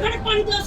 ঘরে পানি দেওয়া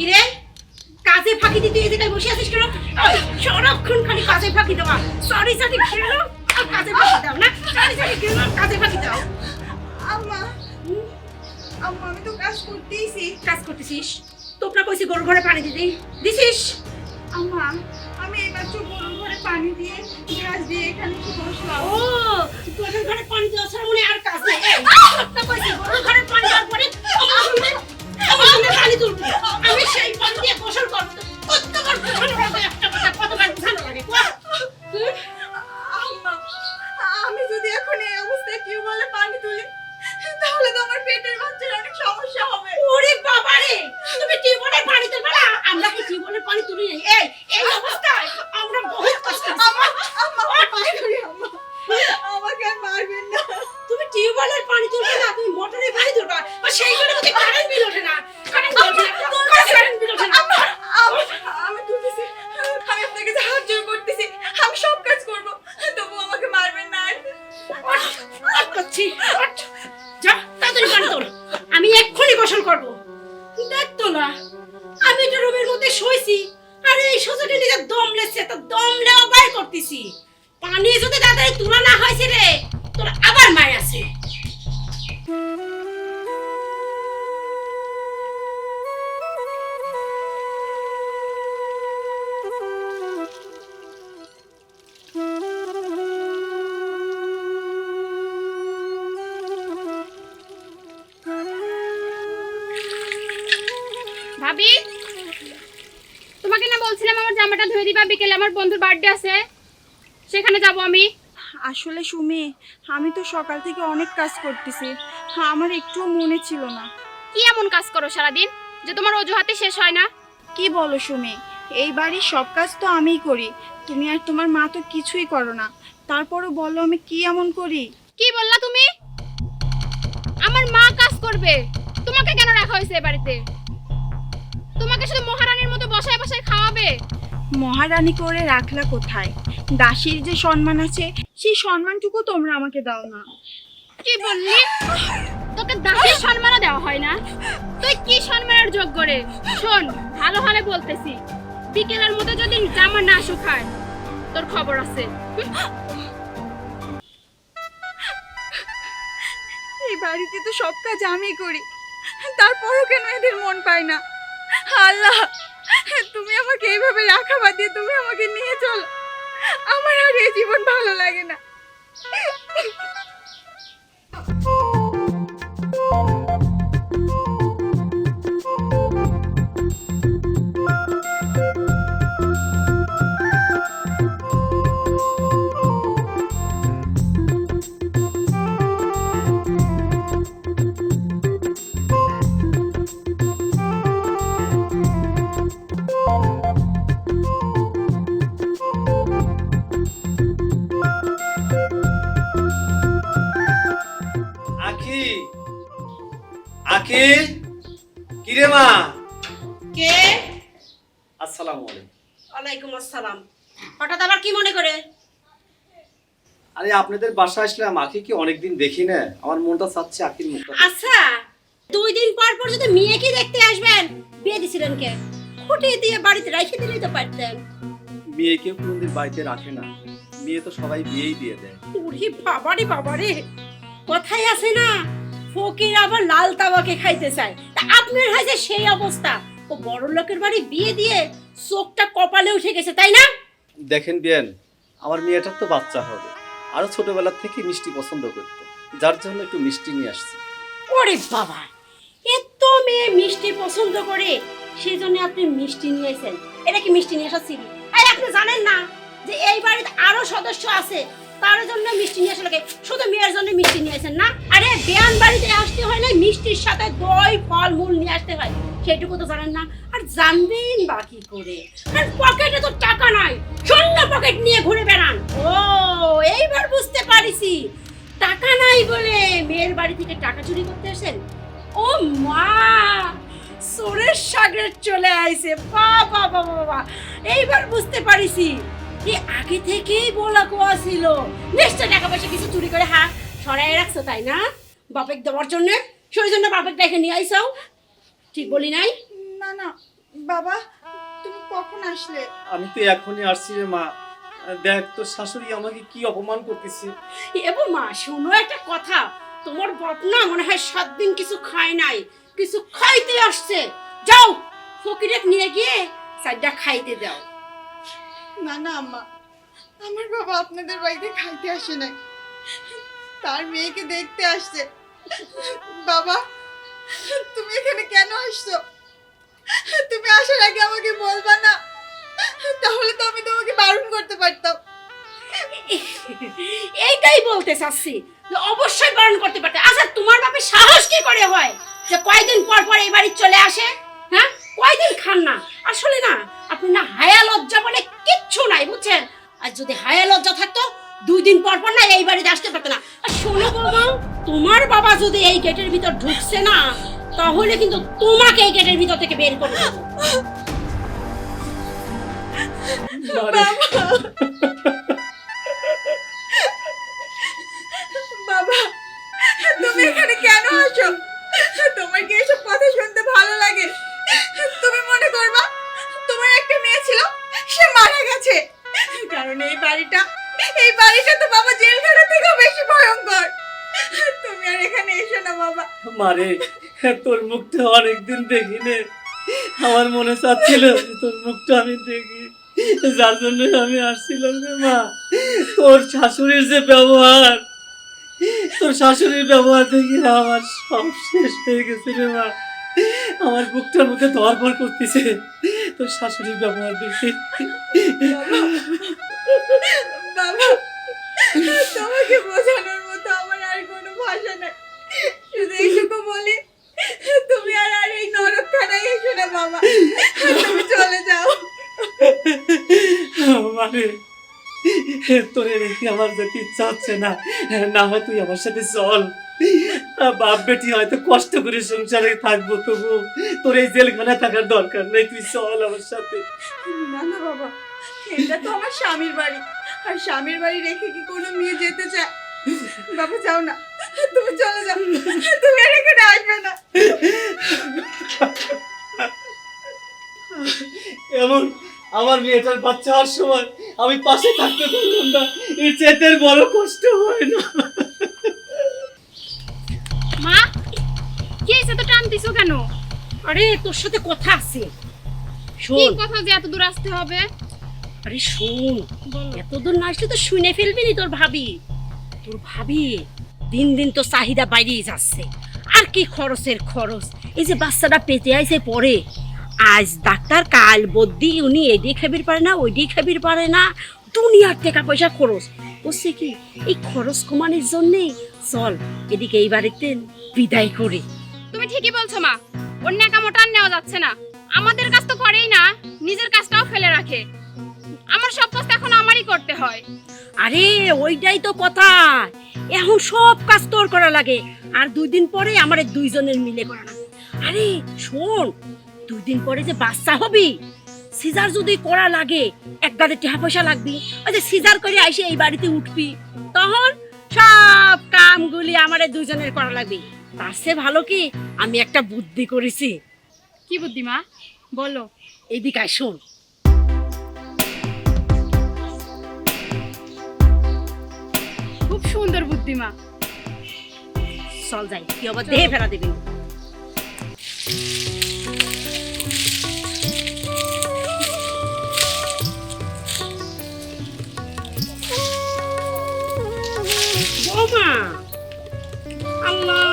কিরে? কাজে ফাঁকি দিতে এই জায়গায় বসে আছিস কেন? সারাক্ষণ খালি কাজে ফাঁকি দেওয়া। সরি সরি খেলো আর কাজে ফাঁকি দাও না। সরি সরি খেলো কাজে ফাঁকি দাও। আম্মা আম্মা আমি তো কাজ করতেইছি। কাজ করতেছিস? তোপরা কইছি গরুর ঘরে পানি দিদি দিছিস? আম্মা আমি এইমাত্র গরুর ঘরে পানি দিয়ে গ্লাস দিয়ে এখানে এসে বসলাম। ও গরুর ঘরে পানি দেওয়া ছাড়া মনে আর কাজ নেই। কইছি গরুর ঘরে পানি দেওয়ার পরে সামনে পানি তুলবি আমি সেই পানি দিয়ে গোসল করব কতবার বোঝানো লাগে একটা কথা কতবার বোঝানো লাগে কও? হুম? আম্মা আমি যদি এখন এই অবস্থায় টিউবওয়েলে পানি তুলি তাহলে তো আমার পেটের বাচ্চার অনেক সমস্যা হবে ওরে বাবা রে তুমি টিউবওয়েলের জামাটা ধুয়ে দিবা বিকেলে আমার বন্ধুর বার্থডে আছে। সেখানে যাব আমি। আসলে সুমি আমি তো সকাল থেকে অনেক কাজ করতেছি। আমার একটুও মনে ছিল না। কি এমন কাজ করো সারাদিন যে তোমার অজুহাতে শেষ হয় না? কি বলো সুমি এই বাড়ির সব কাজ তো আমিই করি। তুমি আর তোমার মা তো কিছুই করো না। তারপরও বলো আমি কি এমন করি? কি বললা তুমি? আমার মা কাজ করবে। তোমাকে কেন রাখা হয়েছে এ বাড়িতে? তোমাকে শুধু মহারানীর মতো বসায় বসায় খাওয়াবে? মহারানী করে রাখলা কোথায়? দাসীর যে সম্মান আছে সেই সম্মানটুকু তোমরা আমাকে দাও না। কি বললি? তোকে দাসের সম্মানও দেওয়া হয় না। তুই কি সম্মানের যোগ্য রে? শোন ভালো ভালো বলতেছি। বিকেলের মধ্যে যদি জামা না শুকায় তোর খবর আছে। এই বাড়িতে তো সব কাজ আমি করি। তারপরও কেন এদের মন পায় না? আল্লাহ! তুমি আমাকে এইভাবে রাখা বাদ দিয়ে তুমি আমাকে নিয়ে চলো। আমার আর এই জীবন ভালো লাগে না। আপনাদের বাসা আসলাম আকিকে অনেকদিন দেখি না? আমার মনটা চাচ্ছে আকির মুখটা আচ্ছা দুই দিন পর পর যদি মেয়েকে দেখতে আসবেন বিয়ে দিছিলেন কে? খুঁটিয়ে দিয়ে বাড়িতে রেখে দিলেই তো পারতেন। মেয়েকে কোনদিন বাড়িতে রাখে না। মেয়ে তো সবাই বিয়েই দিয়ে দেয়। উরি বাবারে বাবারে। কথাই আছে না ফকির আবার লাল তাবাকে খাইতে চায়। তা আপনার হাজে সেই অবস্থা। ও বড় লোকের বাড়ি বিয়ে দিয়ে চোখটা কপালে উঠে গেছে তাই না? দেখেন বিয়ান আমার মেয়েটার তো বাচ্চা হবে। আরও ছোটবেলা থেকে মিষ্টি পছন্দ করত। যার জন্য একটু মিষ্টি নিয়ে আসছি। ওরে বাবা, এত মেয়ে মিষ্টি পছন্দ করে সেই জন্য আপনি মিষ্টি নিয়ে নিয়েছেন এটা কি মিষ্টি নিয়ে আসার আর আপনি জানেন না যে এই বাড়িতে আরও সদস্য আছে। তার জন্য মিষ্টি নিয়ে আসা লাগে শুধু মেয়ের জন্য মিষ্টি নিয়েছেন না? আরে বেয়ান বাড়িতে আসতে হয় না, মিষ্টির সাথে দই ফল মূল নিয়ে আসতে হয়। সেটুকু তো জানেন না। আর জানবেন বাকি করে? আর পকেটে তো টাকা নাই। শূন্য পকেট নিয়ে ঘুরে বেড়ান। ও, এইবার বুঝতে পারিছি। টাকা নাই বলে মেয়ের বাড়ি থেকে টাকা চুরি করতে আসেন? ও মা সোরের সাগরে চলে আইছে। বাবা বাবা বাবা এইবার বুঝতে পারিছি। এই আগে থেকেই বলা কোয়া ছিল। নিশ্চয় টাকা পয়সা কিছু চুরি করে হা সরাই রাখছো তাই না? বাপেক দেওয়ার জন্য সেই জন্য বাপেক দেখে নিয়ে আইসাও। ঠিক বলি নাই? না না বাবা তুমি কখন আসলে? আমি তো এখনই আসছি রে মা। দেখ তোর শাশুড়ি আমাকে কি অপমান করতেছে? এবং মা শোনো একটা কথা। তোমার বাপ না মনে হয় সাত দিন কিছু খায় নাই কিছু খাইতে আসছে। যাও ফকিরেক নিয়ে গিয়ে চারটা খাইতে দাও। না না, আম্মা। আমার বাবা আপনাদের বাড়িতে খাইতে আসে নাই। তার মেয়েকে দেখতে আসছে। বাবা, তুমি এখানে কেন আসছো? তুমি আসার আগে আমাকে বলবা না? তাহলে তো আমি তোমাকে বারণ করতে পারতাম। এইটাই বলতে চাচ্ছি অবশ্যই বারণ করতে পারতে। আচ্ছা তোমার বাপের সাহস কি করে হয় যে কয়দিন পর পর এই বাড়ি চলে আসে? হ্যাঁ? কয়দিন খান না? আসলে না আপনি না হায়া লজ্জা বলে কিচ্ছু নাই, বুঝছেন? আর যদি হায়া লজ্জা থাকতো, দুই দিন পর পর না এই বাড়িতে আসতে পারতো না। আর শোনো বৌমা, তোমার বাবা যদি এই গেটের ভিতর ঢুকছে না, তাহলে কিন্তু তোমাকে এই গেটের ভিতর থেকে বের করে বাবা, তুমি এখানে কেন আসো? তোমার কি এসব কথা শুনতে ভালো লাগে? তুমি মনে করবা একটা মেয়ে ছিল সে মারা গেছে। কারণ এই বাড়িটা এই বাড়িটা তো বাবা জেলখানা থেকেও বেশি ভয়ঙ্কর। তুমি আর এখানে এসো না বাবা। মারে, তোর মুখটা অনেকদিন দেখিনি। আমার মনে চাচ্ছিল তোর মুখটা আমি দেখি। যার জন্য আমি আসছিলাম রে মা। তোর শাশুড়ির যে ব্যবহার, তোর শাশুড়ির ব্যবহার দেখি আমার সব শেষ হয়ে গেছে রে মা। আমার বুকটার মধ্যে ধরপড় করতেছে। তোর শাশুড়ির ব্যবহার দেখি। বাবা তোমাকে বোঝানোর মতো আমার আর কোনো ভাষা নেই। শুধু এইটুকু বলি তুমি আর আর এই নরকখানায় এসো না বাবা। তুমি চলে যাও। মানে তোরে রেখে আমার যেতে ইচ্ছা হচ্ছে না? না হয় তুই আমার সাথে চল। বাপ বেটি হয়তো কষ্ট করে সংসারে থাকব তবু তোর এই জেলখানা থাকার দরকার নেই তুই চল আমার সাথে। না না বাবা এটা তো আমার স্বামীর বাড়ি। আর স্বামীর বাড়ি রেখে কি কোনো মেয়ে যেতে চায়? বাবা যাও না। তুমি চলে যাও। তুমি আর এখানে আসবে না। এমন আমার মেয়েটার বাচ্চা হওয়ার সময় আমি পাশে থাকতে পারলাম না। এর চেয়ে বড় কষ্ট হয় না। কি হয়েছে তো টানতিছো কেন? আরে তোর সাথে কথা আছে। কি শোন। কথা যে এত দূর আসতে হবে? আরে শোন। এতদূর না আসলে তো শুনে ফেলবি নি তোর ভাবি। তোর ভাবি দিন দিন তো চাহিদা বাইরেই যাচ্ছে। আর কি খরচের খরচ? এই যে বাচ্চাটা পেতে আইছে পরে। আজ ডাক্তার কাল বদ্যি উনি এডি খাবির পারে না ওইডি খাবির পারে না। দুনিয়ার টাকা পয়সা খরচ। বলছে কি এই খরচ কমানোর জন্যে চল এদিকে এই বাড়িতে বিদায় করি। তুমি ঠিকই বলছো, মা। ওর ন্যাকামোটা নেওয়া যাচ্ছে না। আমাদের কাজ তো করেই না, নিজের কাজটাও ফেলে রাখে। আমার সব কাজ এখন আমারই করতে হয়। আরে, ওইটাই তো কথা। এখন সব কাজ তোর করা লাগে। আর দুই দিন পরে আমার দুইজনের মিলে করা লাগবে আরে, শোন, দুই দিন পরে যে বাচ্চা হবি, সিজার যদি করা লাগে এক গাদে টাকা পয়সা লাগবি। ওই যে সিজার করে আইসে এই বাড়িতে উঠবি। তখন সব কামগুলি আমারে দুজনের করা লাগবে। তার চেয়ে ভালো কি? আমি একটা বুদ্ধি করেছি। কি বুদ্ধি মা? বলো। এদিকে আয় শোন। খুব সুন্দর বুদ্ধি মা। চল যাই তুই আবার দেহে ফেরা দিবি। আল্লাহ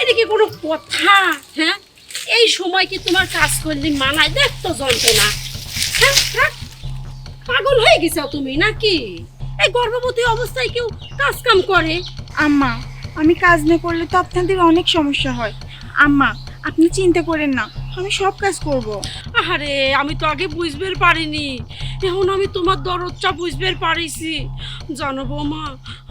এটা কি কোনো কথা হ্যাঁ? এই সময় কি তোমার কাজ করলে মানায় দেখ তো যন্ত্রণা? হ্যাঁ, হ্যাঁ? পাগল হয়ে গেছো তুমি নাকি? এই গর্ভবতী অবস্থায় কেউ কাজ কাম করে? আম্মা আমি কাজ না করলে তো আপনাদের অনেক সমস্যা হয়। আম্মা আপনি চিন্তা করেন না। আমি সব কাজ করব। আরে আমি তো আগে বুঝবার পারিনি। এখন আমি তোমার দরদটা বুঝবার পারিছি। জানো বৌমা,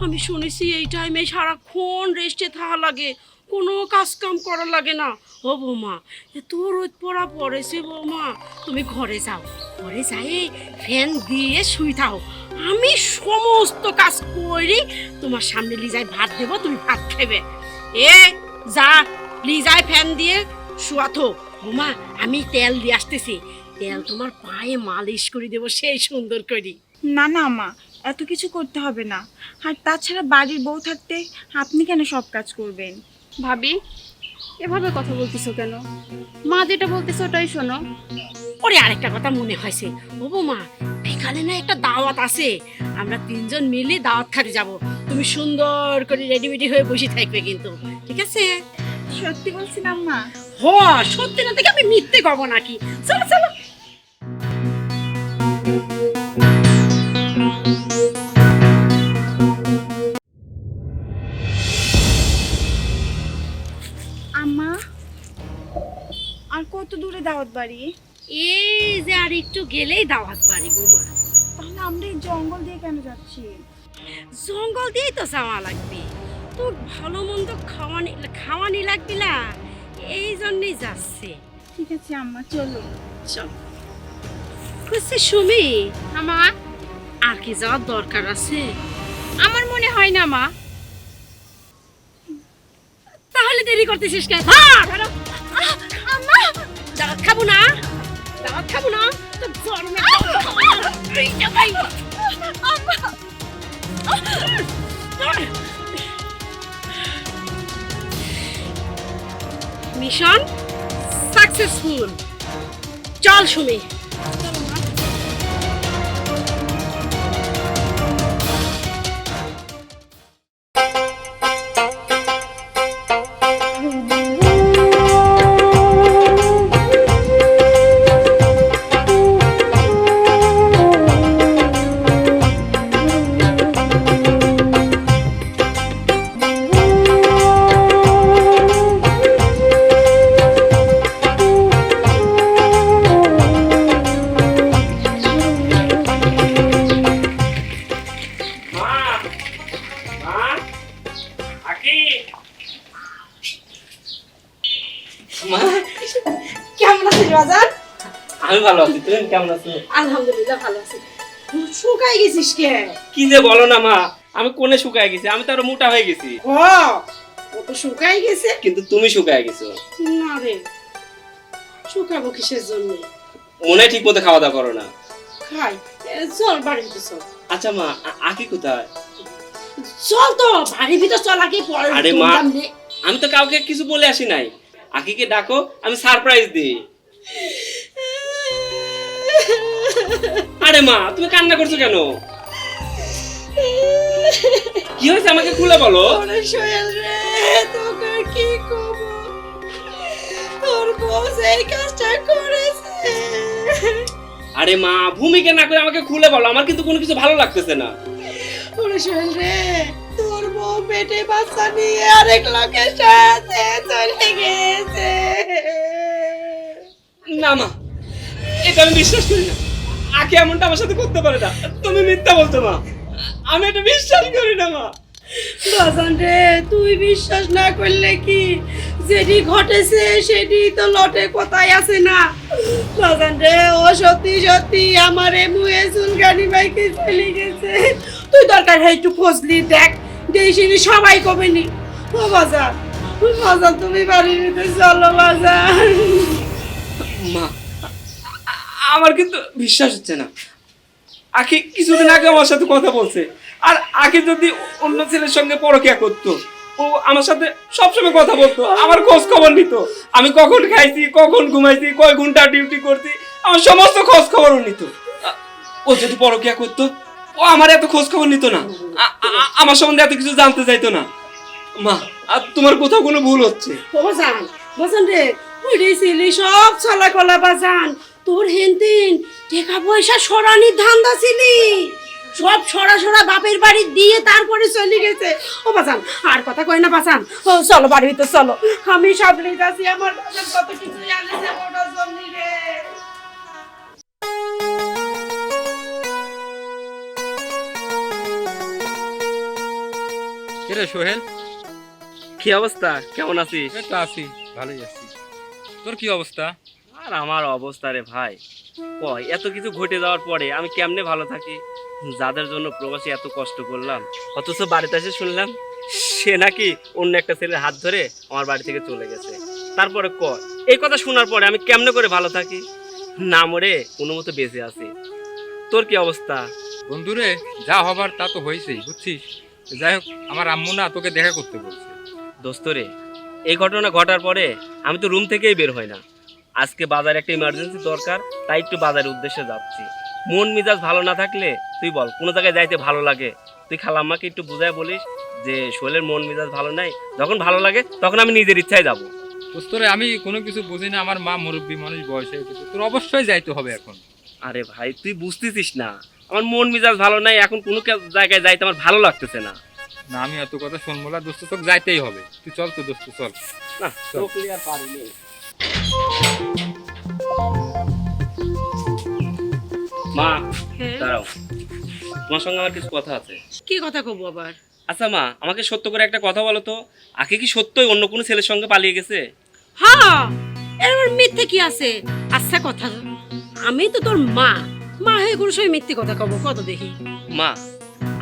আমি শুনেছি এই টাইমে সারাক্ষণ রেস্টে থাকা লাগে। কোনো কাজ কাম করা লাগে না। ও বৌমা, এত রোদ পড়া পড়েছে বৌমা। তুমি ঘরে যাও। ঘরে যাই ফ্যান দিয়ে শুই থাও আমি সমস্ত কাজ করি তোমার সামনে লিজায় ভাত দেবো, তুমি ভাত খাবে এ, যা লিজায় ফ্যান দিয়ে শুয়াথো বৌমা আমি তেল দিয়ে আসতেছি। তেল তোমার পায়ে মালিশ করে দেবো সেই সুন্দর করি। না না মা এত কিছু করতে হবে না। আর তাছাড়া বাড়ির বউ থাকতে আপনি কেন সব কাজ করবেন? ভাবি এভাবে কথা বলতেছো কেন? মা যেটা বলতেছো ওটাই শোনো। ওরে আরেকটা কথা মনে হয়েছে। ও বৌমা বিকালে না একটা দাওয়াত আছে। আমরা তিনজন মিলে দাওয়াত খাতে যাব। তুমি সুন্দর করে রেডিমেডি হয়ে বসে থাকবে কিন্তু ঠিক আছে? সত্যি বলছেন আম্মা হ সত্যি না থেকে আমি মিথ্যে কব নাকি? চলো চলো। আম্মা আর কত দূরে দাওয়াত বাড়ি? এই যে আর একটু গেলেই দাওয়াত বাড়ি বৌমা। তাহলে আমরা এই জঙ্গল দিয়ে কেন যাচ্ছি? জঙ্গল দিয়েই তো যাওয়া লাগবে। তোর ভালো মন্দ খাওয়ানি খাওয়ানি লাগবে না? এই জন্যই যাচ্ছে। ঠিক আছে আম্মা চলো। চল। বুঝছি সুমি আমার আর কি যাওয়ার দরকার আছে? আমার মনে হয় না মা। তাহলে দেরি করতেছিস কেন? আম্মা দাওয়াত খাব না। দাওয়াত খাব না। তো জন্মে এইটা মিশন সাকসেসফুল। চল সুমি। কেমন আছো? আলহামদুলিল্লাহ ভালো আছি। শুকাই গেছিস কে? কি যে বলো না মা আমি কোনে শুকায় গেছি আমি তো আরও মোটা হয়ে গেছি। ও ও তো শুকাই গেছে। কিন্তু তুমি শুকায় গেছো। না রে শুকাবো কিসের জন্য? মনে ঠিক মতো খাওয়া দাওয়া করো না। খাই চল বাড়ির চল আচ্ছা মা আকি কোথায়? চল তো বাড়ির ভিতর চল আগে পরে আরে মা। আমি তো কাউকে কিছু বলে আসি নাই। আকিকে ডাকো আমি সারপ্রাইজ দিই। আরে মা তুমি কান্না করছ কেন? কি হয়েছে আমাকে খুলে বলো? সোহেল রে তোকে কি কব তোর বস এই কাজটা করেছে। আরে মা ভূমিকা না করে আমাকে খুলে বলো আমার কিন্তু কোনো কিছু ভালো লাগতেছে না। ওরে সোহেল রে তোর বউ পেটে বাচ্চা নিয়ে আরেক লোকের সাথে চলে গেছে। না মা এটা আমি বিশ্বাস করি না। আকে এমনটা আমার সাথে করতে পারে না। তুমি মিথ্যা বলছো মা। আমি এটা বিশ্বাস করি না মা। বাজান রে তুই বিশ্বাস না করলে কি? যেটি ঘটেছে সেটি তো লটে কোথায় আছে না। বাজান রে ও সত্যি সত্যি আমার এ মুয়ে চুলকানি বাইকে চলে গেছে। তুই দরকার হয় একটু ফসলি দেখ দেখিনি সবাই কবে নি। ও বাজার বাজার তুমি বাড়ির ভিতরে চলো বাজার মা আমার কিন্তু বিশ্বাস হচ্ছে না। আখি কিছুদিন আগে আমার সাথে কথা বলছে। আর আখি যদি অন্য ছেলের সঙ্গে পরকিয়া করতো, ও আমার সাথে সবসময় কথা বলতো, আমার খোঁজ খবর নিত। আমি কখন খাইছি, কখন ঘুমাইছি, কয় ঘণ্টা ডিউটি করছি, আমার সমস্ত খোঁজ খবর নিত। ও যদি পরকিয়া করতো, ও আমার এত খোঁজ খবর নিত না। আমার সম্বন্ধে এত কিছু জানতে চাইতো না। মা, আর তোমার কোথাও কোনো ভুল হচ্ছে? ও বাজান বাজান রে ছিলি সব চলা কলা বাজান। তোর হেনতেন। টাকা পয়সা সরানির ধান্দা ছিলি। সব সরা সরা বাপের বাড়ি দিয়ে তারপরে চলে গেছে। ও বাজান আর কথা কই না বাজান। ও চলো বাড়ির ভিতর চলো। আমি সব লিখে আছি আমার কত কিছু জানেছে ওটা জন্য রে। কিরে সোহেল? কি অবস্থা? কেমন আছিস? এই তো আছি ভালোই আছি। তোর কি অবস্থা? আর আমার অবস্থা রে ভাই? কয় এত কিছু ঘটে যাওয়ার পরে আমি কেমনে ভালো থাকি? যাদের জন্য প্রবাসী এত কষ্ট করলাম অথচ বাড়িতে এসে শুনলাম সে নাকি অন্য একটা ছেলের হাত ধরে আমার বাড়ি থেকে চলে গেছে। তারপরে ক এই কথা শোনার পরে আমি কেমনে করে ভালো থাকি? না মরে কোনো মতো বেঁচে আছি। তোর কি অবস্থা? বন্ধুরে যা হবার তা তো হয়েছেই বুঝছিস? যাই হোক আমার আম্মু না তোকে দেখা করতে বলছে। দোস্ত রে এই ঘটনা ঘটার পরে আমি তো রুম থেকেই বের হই না। আজকে বাজারে একটা ইমার্জেন্সি দরকার তাই একটু বাজারের উদ্দেশ্যে যাচ্ছি। মন মিজাজ ভালো না থাকলে তুই বল কোনো জায়গায় যাইতে ভালো লাগে? তুই খালাম্মাকে একটু বুঝায় বলিস যে শোলের মন মেজাজ ভালো নাই যখন ভালো লাগে তখন আমি নিজের ইচ্ছায় যাব। দোস্তরে আমি কোনো কিছু বুঝি না আমার মা মুরব্বী মানুষ বয়স হয়ে গেছে তোর অবশ্যই যাইতে হবে এখন। আরে ভাই তুই বুঝতেছিস না আমার মন মিজাজ ভালো নাই এখন কোনো জায়গায় যাইতে আমার ভালো লাগতেছে না। না আমি এত কথা শুনব না দোস্ত তোকে যাইতেই হবে। তুই চল তো দোস্ত চল। না চোখ আর পারিনি মা দাঁড়াও। তোমার সঙ্গে আমার কিছু কথা আছে। কি কথা কব আবার? আচ্ছা মা আমাকে সত্য করে একটা কথা বলো তো। আগে কি সত্যই অন্য কোনো ছেলের সঙ্গে পালিয়ে গেছে? হ্যাঁ এর মিথ্যে কি আছে? আচ্ছা কথা আমি তো তোর মা। মা হয়ে কোনো সময় মিথ্যে কথা কব কত দেখি। মা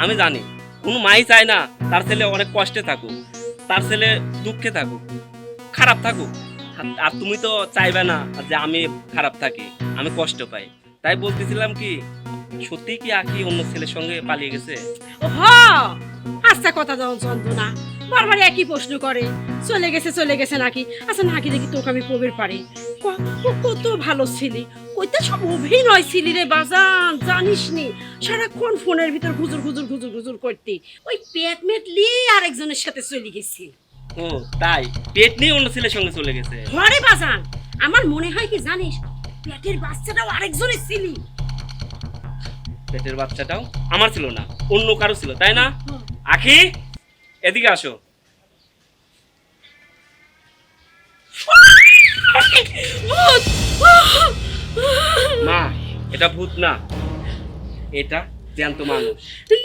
আমি জানি। কোনো মাই চায় না তার ছেলে অনেক কষ্টে থাকুক তার ছেলে দুঃখে থাকুক খারাপ থাকুক। আর- তুমি তো চাইবে না যে আমি খারাপ থাকি, আমি কষ্ট পাই। তাই বলতেছিলাম কি, সত্যি কি আখি অন্য ছেলের সঙ্গে পালিয়ে গেছে? হ আচ্ছা কথা বারবার একই প্রশ্ন করে, চলে গেছে চলে গেছে নাকি? আচ্ছা নাকি দেখি তোকে আমি পারি। কত ভালো ছিলি কইতে সব অভিনয় ছিলি রে বাজান জানিস নি সারাক্ষণ ফোনের ভিতর গুজুর গুজুর গুজুর গুজুর করতি। ওই পেট মেট নিয়ে আরেকজনের সাথে চলে গেছি। ও তাই। পেট নিয়ে অন্য ছেলের সঙ্গে চলে গেছে। ঘরে বাজান। আমার মনে হয় কি জানিস পেটের বাচ্চাটাও আরেকজনের ছিলি। পেটের বাচ্চাটাও আমার ছিল না অন্য কারও ছিল তাই না? আখি এদিকে আসো। মা এটা ভূত না। এটা জ্যান্ত মানুষ।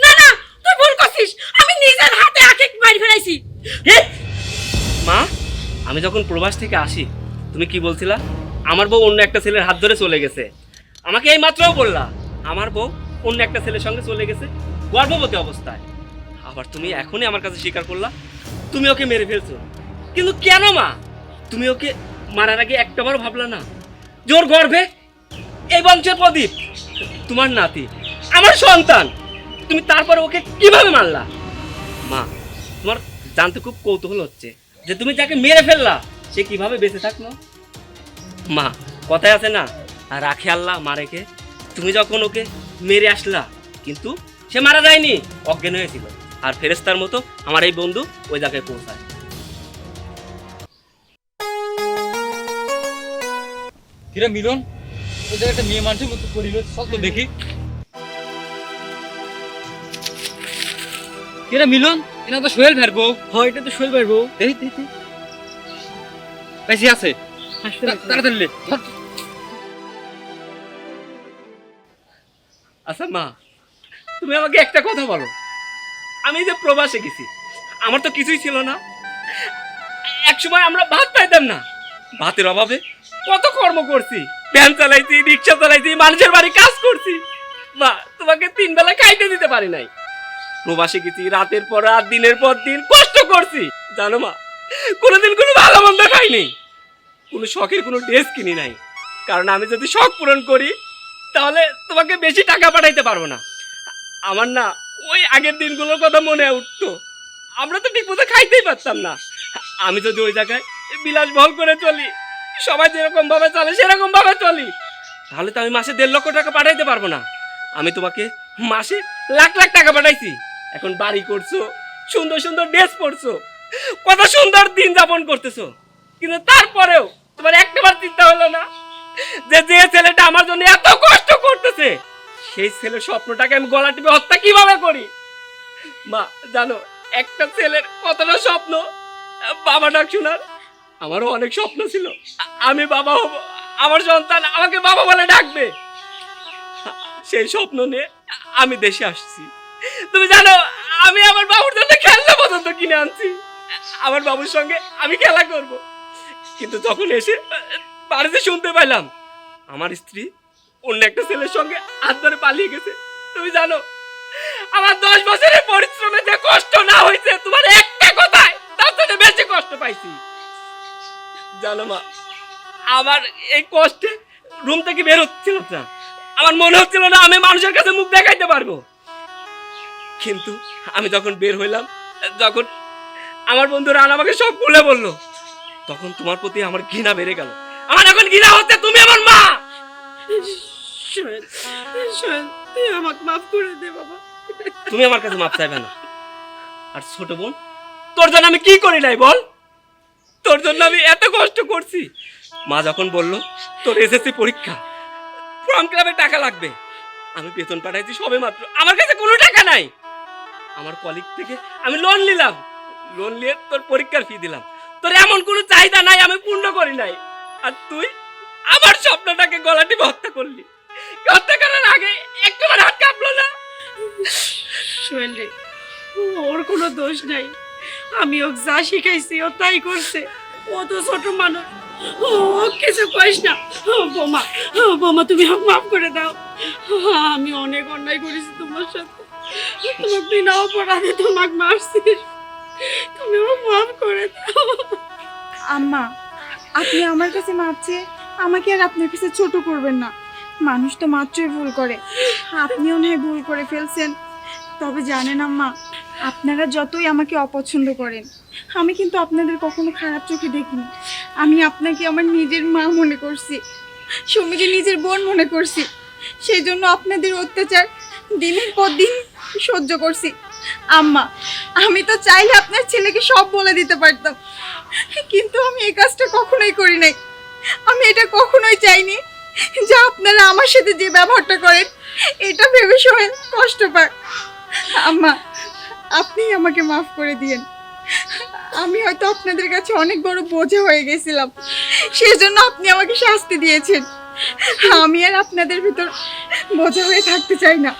না না তুই ভুল করছিস। আমি নিজের হাতে আকে মারি ফেলাইছি। হে! মা, আমি যখন প্রবাস থেকে আসি, তুমি কি বলছিলা? আমার বউ অন্য একটা ছেলের হাত ধরে চলে গেছে। আমাকে এই মাত্রও বললা, আমার বউ অন্য একটা ছেলের সঙ্গে চলে গেছে, গর্ভবতী অবস্থায়। আবার তুমি এখনই আমার কাছে স্বীকার করলা, তুমি ওকে মেরে ফেলছো। কিন্তু কেন মা? তুমি ওকে মারার আগে একটাবারও ভাবলা না? জোর গর্ভে? এই বংশের প্রদীপ, তোমার নাতি, আমার সন্তান, তুমি তারপর ওকে কীভাবে মারলা? মা, তোমার জানতে খুব কৌতূহল হচ্ছে। যে তুমি যাকে মেরে ফেললা, সে কীভাবে বেঁচে থাকল? মা, কথায় আছে না, রাখে আল্লাহ মারেকে। তুমি যখন ওকে মেরে আসলা, কিন্তু সে মারা যায়নি, অজ্ঞান হয়েছিল আর ফেরেস্তার মতো আমার এই বন্ধু ওই জায়গায় পৌঁছায়। কিরে মিলন? ওই জায়গায় একটা মেয়ে মানুষের মতো করিল সব তো দেখি। কিরে মিলন? এনা তো সোহেল ভাইয়ের বউ। হয় এটা তো দেখি দেখি বেশি আছে। তাড়াতাড়ি লে। আচ্ছা মা তুমি আমাকে একটা কথা বলো। আমি যে প্রবাসে গেছি আমার তো কিছুই ছিল না। একসময় আমরা ভাত পাইতাম না। ভাতের অভাবে কত কর্ম করছি। ভ্যান চালাইছি রিক্সা চালাইছি মানুষের বাড়ি কাজ করছি। মা তোমাকে তিন বেলা খাইতে দিতে পারি নাই। প্রবাসে গেছি, রাতের পর রাত, দিনের পর দিন, কষ্ট করছি। জানো মা, কোনোদিন কোনো ভালো মন্দ খাইনি কোনো শখের কোনো ড্রেস কিনি নাই। কারণ আমি যদি শখ পূরণ করি, তাহলে তোমাকে বেশি টাকা পাঠাইতে পারব না। আমার না ওই আগের দিনগুলোর কথা মনে উঠতো। আমরা তো মতো খাইতেই পারতাম না। আমি যদি ওই জায়গায় বিলাস বহল করে চলি, সবাই যেরকম ভাবে চলে সেরকম ভাবে চলি, তাহলে তো আমি মাসে দেড় লক্ষ টাকা পাঠাইতে পারব না। আমি তোমাকে মাসে লাখ লাখ টাকা পাঠাইছি। এখন বাড়ি করছ, সুন্দর সুন্দর ড্রেস পরছো, কত সুন্দর দিন যাপন করতেছো। কিন্তু তারপরেও তোমার একটাবার চিন্তা হলো না যে যে ছেলেটা আমার জন্য এত কষ্ট করতেছে, সেই ছেলের স্বপ্নটাকে আমি গলা টিপে হত্যা কীভাবে করি? মা, জানো, একটা ছেলের কতটা স্বপ্ন, বাবা ডাক শোনার, আমারও অনেক স্বপ্ন ছিল। আমি বাবা হব, আমার সন্তান আমাকে বাবা বলে ডাকবে। সেই স্বপ্ন নিয়ে আমি দেশে আসছি। তুমি জানো, আমি আমার বাবুর জন্য খেলনা পর্যন্ত কিনে আনছি। আমার বাবুর সঙ্গে আমি খেলা করব। কিন্তু যখন এসে, বাড়িতে শুনতে পাইলাম, আমার স্ত্রী অন্য একটা ছেলের সঙ্গে হাত ধরে পালিয়ে গেছে। তুমি জানো, আমার দশ বছরের পরিশ্রমে যে কষ্ট না হয়েছে, তোমার একটা কথায় তার থেকে বেশি কষ্ট পাইছি। জানো মা, আমার এই কষ্টে রুম থেকে বের হচ্ছিল না। আমার মনে হচ্ছিল না আমি মানুষের কাছে মুখ দেখাইতে পারব। কিন্তু আমি যখন বের হইলাম যখন আমার বন্ধুরা আমাকে সব খুলে বলল তখন তোমার প্রতি আমার ঘৃণা বেড়ে গেল। আমার এখন ঘৃণা হচ্ছে তুমি আমার মা! তুই আমাকে মাফ করে দে বাবা। তুমি আমার কাছে মাপ চাইবে না। আর ছোট বোন তোর জন্য আমি কি করি নাই বল? তোর জন্য আমি এত কষ্ট করছি। মা যখন বলল তোর এসএসসি পরীক্ষা ফর্ম ক্লাবে টাকা লাগবে আমি বেতন পাঠাইছি সবে মাত্র। আমার কাছে কোনো টাকা নাই। আমার কলিগ থেকে আমি লোন নিলাম। লোন নিয়ে তোর পরীক্ষার ফি দিলাম। তোর এমন কোনো চাহিদা নাই, আমি পূর্ণ করি নাই। আর তুই আমার স্বপ্নটাকে গলা টিপে হত্যা করলি। হত্যা করার আগে একটুবার হাত কাঁপলো না। ওর কোনো দোষ নাই। আমি ওকে যা শিখাইছি, ও তাই করছে। ও তো ছোট মানুষ। ও কিছু কইস না। বোমা বোমা, তুমি মাফ করে দাও। আমি অনেক অন্যায় করেছি তোমার সাথে। তোমার বিনা অপরাধে তোমাকে মারছি। তুমি আমাকে মাফ করে দাও। আম্মা, আপনি আমার কাছে চেয়ে আমাকে আর আপনার কাছে ছোট করবেন না। মানুষ তো মাত্রই ভুল করে। আপনিও নয় ভুল করে ফেলছেন। তবে জানেন আম্মা, আপনারা যতই আমাকে অপছন্দ করেন, আমি কিন্তু আপনাদের কখনো খারাপ চোখে দেখিনি। আমি আপনাকে আমার নিজের মা মনে করছি সুমিকে নিজের বোন মনে করছি। সেই জন্য আপনাদের অত্যাচার দিনের পর দিন সহ্য করছি। আম্মা, আমি তো চাইলে আপনার ছেলেকে সব বলে দিতে পারতাম। কিন্তু আমি এই কাজটা কখনোই করি নাই। আমি এটা কখনোই চাইনি যে আপনারা আমার সাথে যে ব্যবহারটা করেন, এটা ভেবে সোহেল কষ্ট পায়। আম্মা, আপনি আমাকে মাফ করে দিয়েন। আমি হয়তো আপনাদের কাছে অনেক বড় বোঝা হয়ে গেছিলাম। সেজন্য আপনি আমাকে শাস্তি দিয়েছেন। আমি আর আপনাদের ভিতর বোঝা হয়ে থাকতে চাই না।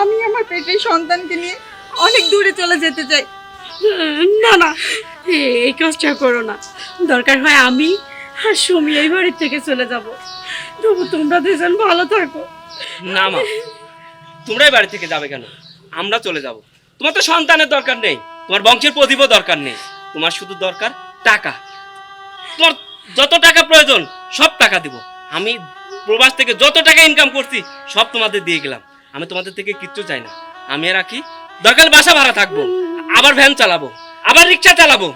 আমি আমার পেটের সন্তানকে নিয়ে অনেক দূরে চলে যেতে চাই। না না এই কাজটা করো না। দরকার হয় আমি আর সুমি এই বাড়ির থেকে চলে যাব। তবু তোমরা দুজন ভালো থাকো। না মা তোমরাই বাড়ি থেকে যাবে কেন? আমরা চলে যাব। তোমার তো সন্তানের দরকার নেই তোমার বংশের প্রদীপও দরকার নেই। তোমার শুধু দরকার টাকা। তোমার যত টাকা প্রয়োজন সব টাকা দিব। আমি প্রবাস থেকে যত টাকা ইনকাম করছি সব তোমাদের দিয়ে গেলাম। আমি তোমাদের থেকে কিচ্ছু চাই না। আমি আর কি দরকার বাসা ভাড়া থাকব। আবার ভ্যান চালাবো। আবার রিক্সা চালাবো।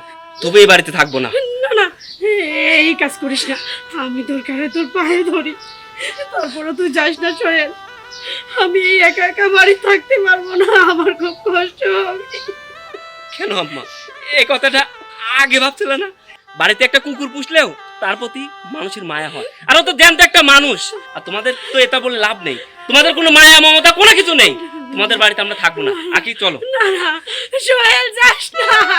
তবে এই বাড়িতে থাকব না। না না এই কাজ করিস না। আমি দরকারে তোর পায়ে ধরি। তারপরে তুই যাস না সোহেল। আমি এই একা একা বাড়ি থাকতে পারব না। আমার খুব কষ্ট হবে। কেন আম্মা? এই কথাটা আগে ভাবছিল না? বাড়িতে একটা কুকুর পুষলেও তার প্রতি মানুষের মায়া হয়। আর তো জ্যান্ত একটা মানুষ। আর তোমাদের তো এটা বলে লাভ নেই। তোমাদের কোনো মায়া, মমতা, কোনো কিছু নেই। তোমাদের বাড়িতে আমরা থাকব না। আকি, চলো। না না, সোহেল, যাস না।